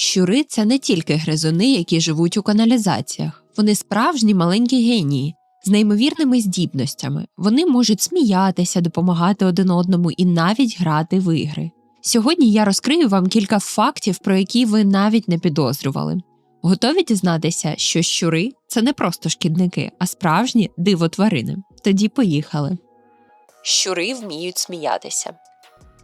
Щури це не тільки гризуни, які живуть у каналізаціях, вони справжні маленькі генії з неймовірними здібностями. Вони можуть сміятися, допомагати один одному і навіть грати в ігри. Сьогодні я розкрию вам кілька фактів, про які ви навіть не підозрювали. Готові дізнатися, що щури це не просто шкідники, а справжні дивотварини. Тоді поїхали. Щури вміють сміятися.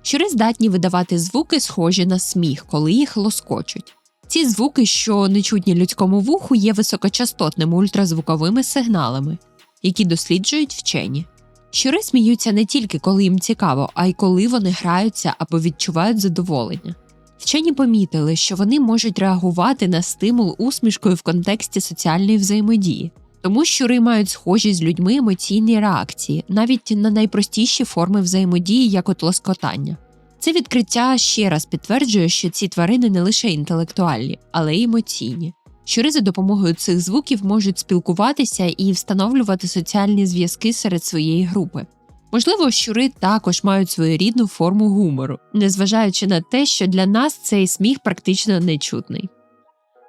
Щури здатні видавати звуки, схожі на сміх, коли їх лоскочуть. Ці звуки, що не чутні людському вуху, є високочастотними ультразвуковими сигналами, які досліджують вчені. Щури сміються не тільки коли їм цікаво, а й коли вони граються або відчувають задоволення. Вчені помітили, що вони можуть реагувати на стимул усмішкою в контексті соціальної взаємодії, тому щури мають схожі з людьми емоційні реакції, навіть на найпростіші форми взаємодії, як от лоскотання. Це відкриття ще раз підтверджує, що ці тварини не лише інтелектуальні, але й емоційні. Щури за допомогою цих звуків можуть спілкуватися і встановлювати соціальні зв'язки серед своєї групи. Можливо, щури також мають свою рідну форму гумору, незважаючи на те, що для нас цей сміх практично нечутний.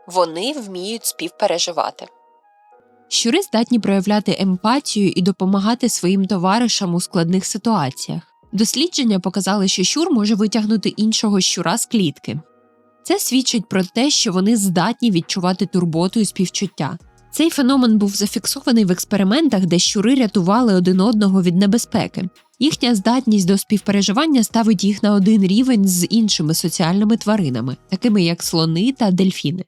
Вони вміють співпереживати. Щури здатні проявляти емпатію і допомагати своїм товаришам у складних ситуаціях. Дослідження показали, що щур може витягнути іншого щура з клітки. Це свідчить про те, що вони здатні відчувати турботу і співчуття. Цей феномен був зафіксований в експериментах, де щури рятували один одного від небезпеки. Їхня здатність до співпереживання ставить їх на один рівень з іншими соціальними тваринами, такими як слони та дельфіни.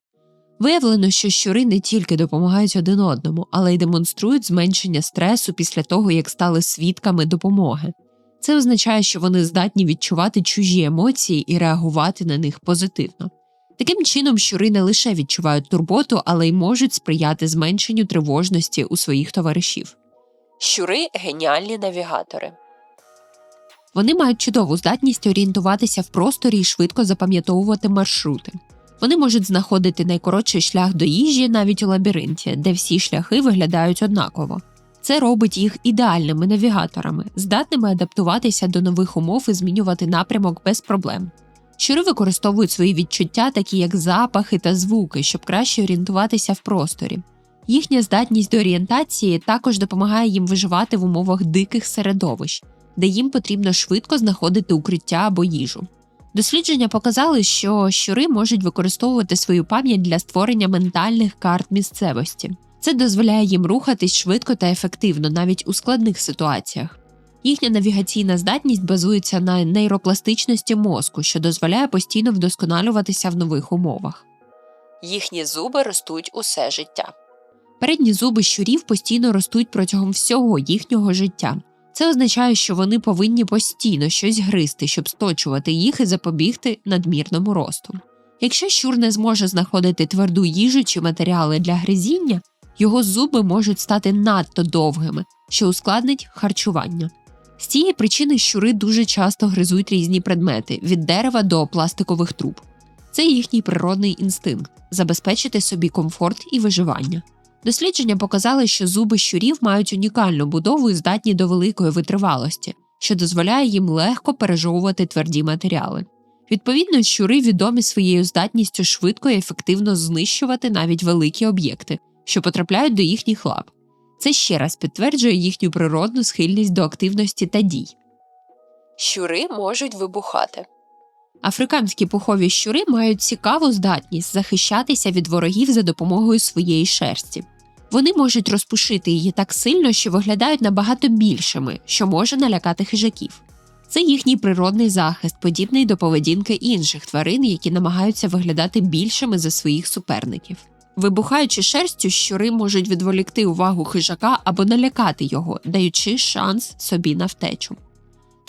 Виявлено, що щури не тільки допомагають один одному, але й демонструють зменшення стресу після того, як стали свідками допомоги. Це означає, що вони здатні відчувати чужі емоції і реагувати на них позитивно. Таким чином, щури не лише відчувають турботу, але й можуть сприяти зменшенню тривожності у своїх товаришів. Щури геніальні навігатори. Вони мають чудову здатність орієнтуватися в просторі і швидко запам'ятовувати маршрути. Вони можуть знаходити найкоротший шлях до їжі навіть у лабіринті, де всі шляхи виглядають однаково. Це робить їх ідеальними навігаторами, здатними адаптуватися до нових умов і змінювати напрямок без проблем. Щури використовують свої відчуття, такі як запахи та звуки, щоб краще орієнтуватися в просторі. Їхня здатність до орієнтації також допомагає їм виживати в умовах диких середовищ, де їм потрібно швидко знаходити укриття або їжу. Дослідження показали, що щури можуть використовувати свою пам'ять для створення ментальних карт місцевості. Це дозволяє їм рухатись швидко та ефективно навіть у складних ситуаціях. Їхня навігаційна здатність базується на нейропластичності мозку, що дозволяє постійно вдосконалюватися в нових умовах. Їхні зуби ростуть усе життя. Передні зуби щурів постійно ростуть протягом всього їхнього життя. Це означає, що вони повинні постійно щось гризти, щоб сточувати їх і запобігти надмірному росту. Якщо щур не зможе знаходити тверду їжу чи матеріали для гризіння, його зуби можуть стати надто довгими, що ускладнить харчування. З цієї причини щури дуже часто гризуть різні предмети від дерева до пластикових труб. Це їхній природний інстинкт забезпечити собі комфорт і виживання. Дослідження показали, що зуби щурів мають унікальну будову і здатні до великої витривалості, що дозволяє їм легко пережовувати тверді матеріали. Відповідно, щури відомі своєю здатністю швидко і ефективно знищувати навіть великі об'єкти, що потрапляють до їхніх лап. Це ще раз підтверджує їхню природну схильність до активності та дій. Щури можуть вибухати. Африканські пухові щури мають цікаву здатність захищатися від ворогів за допомогою своєї шерсті. Вони можуть розпушити її так сильно, що виглядають набагато більшими, що може налякати хижаків. Це їхній природний захист, подібний до поведінки інших тварин, які намагаються виглядати більшими за своїх суперників. Вибухаючи шерстю, щури можуть відволікти увагу хижака або налякати його, даючи шанс собі на втечу.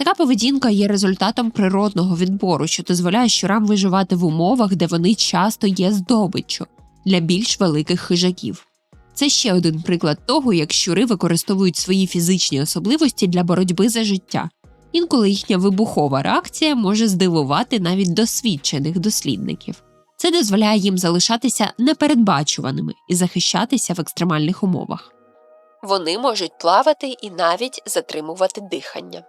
Така поведінка є результатом природного відбору, що дозволяє щурам виживати в умовах, де вони часто є здобиччю для більш великих хижаків. Це ще один приклад того, як щури використовують свої фізичні особливості для боротьби за життя. Інколи їхня вибухова реакція може здивувати навіть досвідчених дослідників. Це дозволяє їм залишатися непередбачуваними і захищатися в екстремальних умовах. Вони можуть плавати і навіть затримувати дихання.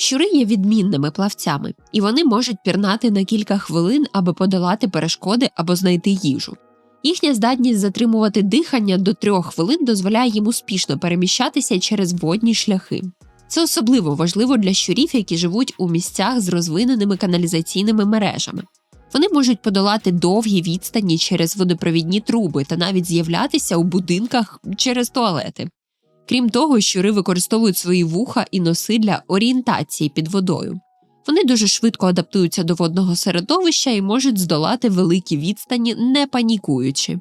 Щури є відмінними плавцями, і вони можуть пірнати на кілька хвилин, аби подолати перешкоди або знайти їжу. Їхня здатність затримувати дихання до трьох хвилин дозволяє їм успішно переміщатися через водні шляхи. Це особливо важливо для щурів, які живуть у місцях з розвиненими каналізаційними мережами. Вони можуть подолати довгі відстані через водопровідні труби та навіть з'являтися у будинках через туалети. Крім того, щури використовують свої вуха і носи для орієнтації під водою. Вони дуже швидко адаптуються до водного середовища і можуть здолати великі відстані, не панікуючи.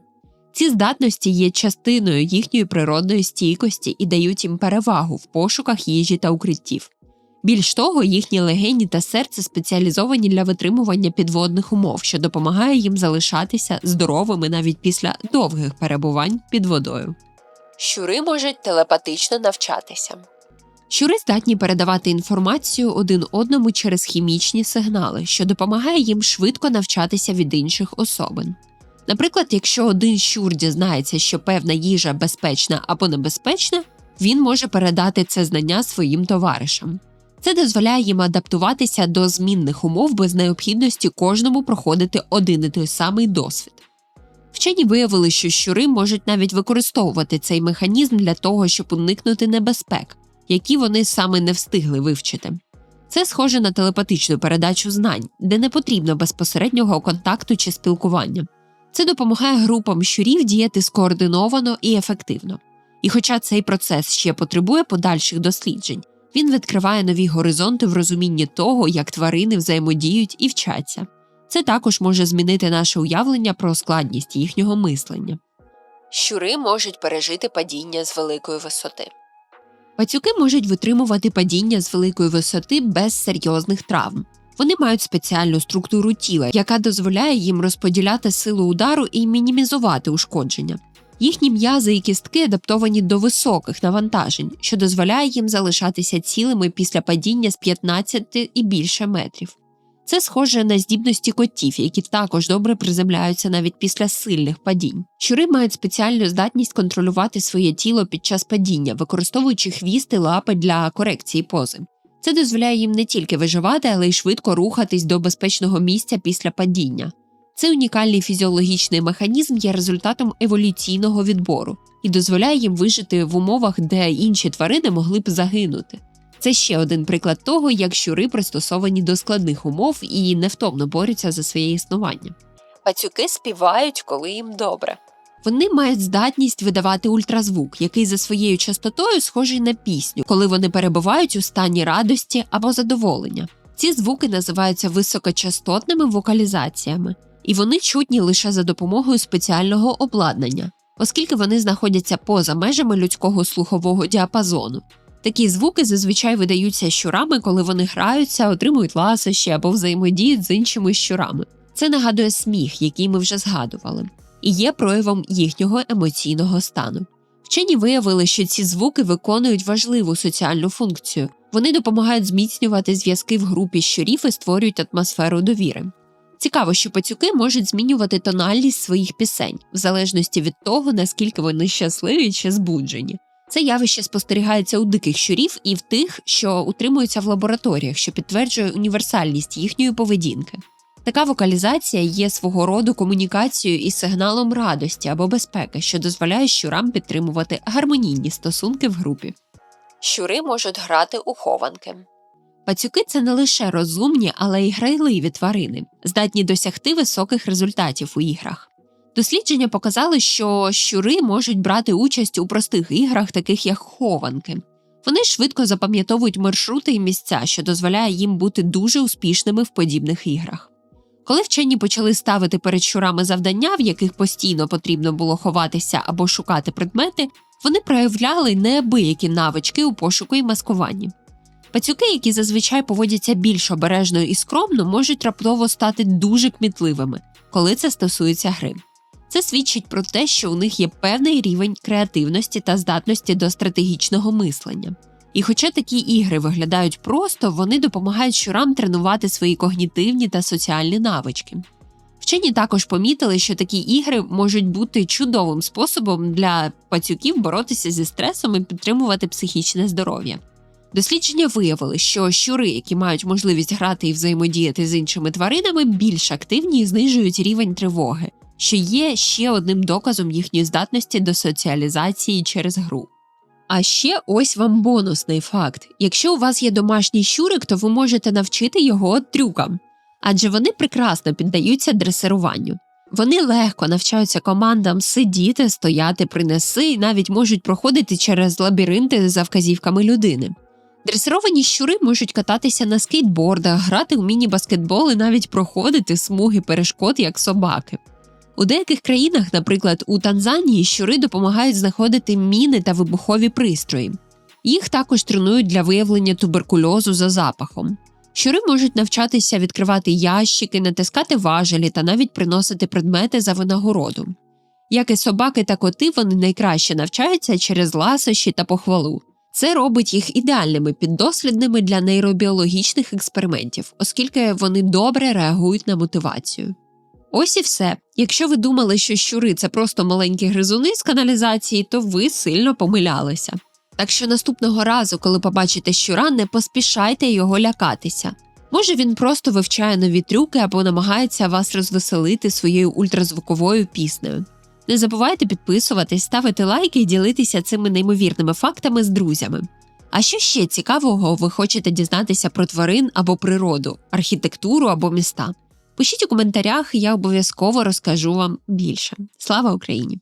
Ці здатності є частиною їхньої природної стійкості і дають їм перевагу в пошуках їжі та укриттів. Більш того, їхні легені та серце спеціалізовані для витримування підводних умов, що допомагає їм залишатися здоровими навіть після довгих перебувань під водою. Щури можуть телепатично навчатися. Щури здатні передавати інформацію один одному через хімічні сигнали, що допомагає їм швидко навчатися від інших особин. Наприклад, якщо один щур дізнається, що певна їжа безпечна або небезпечна, він може передати це знання своїм товаришам. Це дозволяє їм адаптуватися до змінних умов без необхідності кожному проходити один і той самий досвід. Вчені виявили, що щури можуть навіть використовувати цей механізм для того, щоб уникнути небезпек, які вони саме не встигли вивчити. Це схоже на телепатичну передачу знань, де не потрібно безпосереднього контакту чи спілкування. Це допомагає групам щурів діяти скоординовано і ефективно. І хоча цей процес ще потребує подальших досліджень, він відкриває нові горизонти в розумінні того, як тварини взаємодіють і вчаться. Це також може змінити наше уявлення про складність їхнього мислення. Щури можуть пережити падіння з великої висоти. Пацюки можуть витримувати падіння з великої висоти без серйозних травм. Вони мають спеціальну структуру тіла, яка дозволяє їм розподіляти силу удару і мінімізувати ушкодження. Їхні м'язи і кістки адаптовані до високих навантажень, що дозволяє їм залишатися цілими після падіння з 15 і більше метрів. Це схоже на здібності котів, які також добре приземляються навіть після сильних падінь. Щури мають спеціальну здатність контролювати своє тіло під час падіння, використовуючи хвіст і лапи для корекції пози. Це дозволяє їм не тільки виживати, але й швидко рухатись до безпечного місця після падіння. Цей унікальний фізіологічний механізм є результатом еволюційного відбору і дозволяє їм вижити в умовах, де інші тварини могли б загинути. Це ще один приклад того, як щури пристосовані до складних умов і невтомно борються за своє існування. Пацюки співають, коли їм добре. Вони мають здатність видавати ультразвук, який за своєю частотою схожий на пісню, коли вони перебувають у стані радості або задоволення. Ці звуки називаються високочастотними вокалізаціями, і вони чутні лише за допомогою спеціального обладнання, оскільки вони знаходяться поза межами людського слухового діапазону. Такі звуки зазвичай видаються щурами, коли вони граються, отримують ласощі або взаємодіють з іншими щурами. Це нагадує сміх, який ми вже згадували, і є проявом їхнього емоційного стану. Вчені виявили, що ці звуки виконують важливу соціальну функцію. Вони допомагають зміцнювати зв'язки в групі щурів і створюють атмосферу довіри. Цікаво, що пацюки можуть змінювати тональність своїх пісень в залежності від того, наскільки вони щасливі чи збуджені. Це явище спостерігається у диких щурів і в тих, що утримуються в лабораторіях, що підтверджує універсальність їхньої поведінки. Така вокалізація є свого роду комунікацією із сигналом радості або безпеки, що дозволяє щурам підтримувати гармонійні стосунки в групі. Щури можуть грати у хованки. Пацюки це не лише розумні, але й грайливі тварини, здатні досягти високих результатів у іграх. Дослідження показали, що щури можуть брати участь у простих іграх, таких як хованки. Вони швидко запам'ятовують маршрути і місця, що дозволяє їм бути дуже успішними в подібних іграх. Коли вчені почали ставити перед щурами завдання, в яких постійно потрібно було ховатися або шукати предмети, вони проявляли неабиякі навички у пошуку і маскуванні. Пацюки, які зазвичай поводяться більш обережно і скромно, можуть раптово стати дуже кмітливими, коли це стосується гри. Це свідчить про те, що у них є певний рівень креативності та здатності до стратегічного мислення. І хоча такі ігри виглядають просто, вони допомагають щурам тренувати свої когнітивні та соціальні навички. Вчені також помітили, що такі ігри можуть бути чудовим способом для пацюків боротися зі стресом і підтримувати психічне здоров'я. Дослідження виявили, що щури, які мають можливість грати і взаємодіяти з іншими тваринами, більш активні і знижують рівень тривоги, що є ще одним доказом їхньої здатності до соціалізації через гру. А ще ось вам бонусний факт: якщо у вас є домашній щурик, то ви можете навчити його трюкам, адже вони прекрасно піддаються дресируванню. Вони легко навчаються командам сидіти, стояти, принеси і навіть можуть проходити через лабіринти за вказівками людини. Дресировані щури можуть кататися на скейтбордах, грати у міні-баскетбол і навіть проходити смуги перешкод як собаки. У деяких країнах, наприклад, у Танзанії, щури допомагають знаходити міни та вибухові пристрої. Їх також тренують для виявлення туберкульозу за запахом. Щури можуть навчатися відкривати ящики, натискати важелі та навіть приносити предмети за винагороду. Як і собаки та коти, вони найкраще навчаються через ласощі та похвалу. Це робить їх ідеальними піддослідними для нейробіологічних експериментів, оскільки вони добре реагують на мотивацію. Ось і все. Якщо ви думали, що щури це просто маленькі гризуни з каналізації, то ви сильно помилялися. Так що наступного разу, коли побачите щура, не поспішайте його лякатися. Може, він просто вивчає нові трюки або намагається вас розвеселити своєю ультразвуковою піснею. Не забувайте підписуватись, ставити лайки і ділитися цими неймовірними фактами з друзями. А що ще цікавого ви хочете дізнатися про тварин або природу, архітектуру або міста? Пишіть у коментарях, я обов'язково розкажу вам більше. Слава Україні!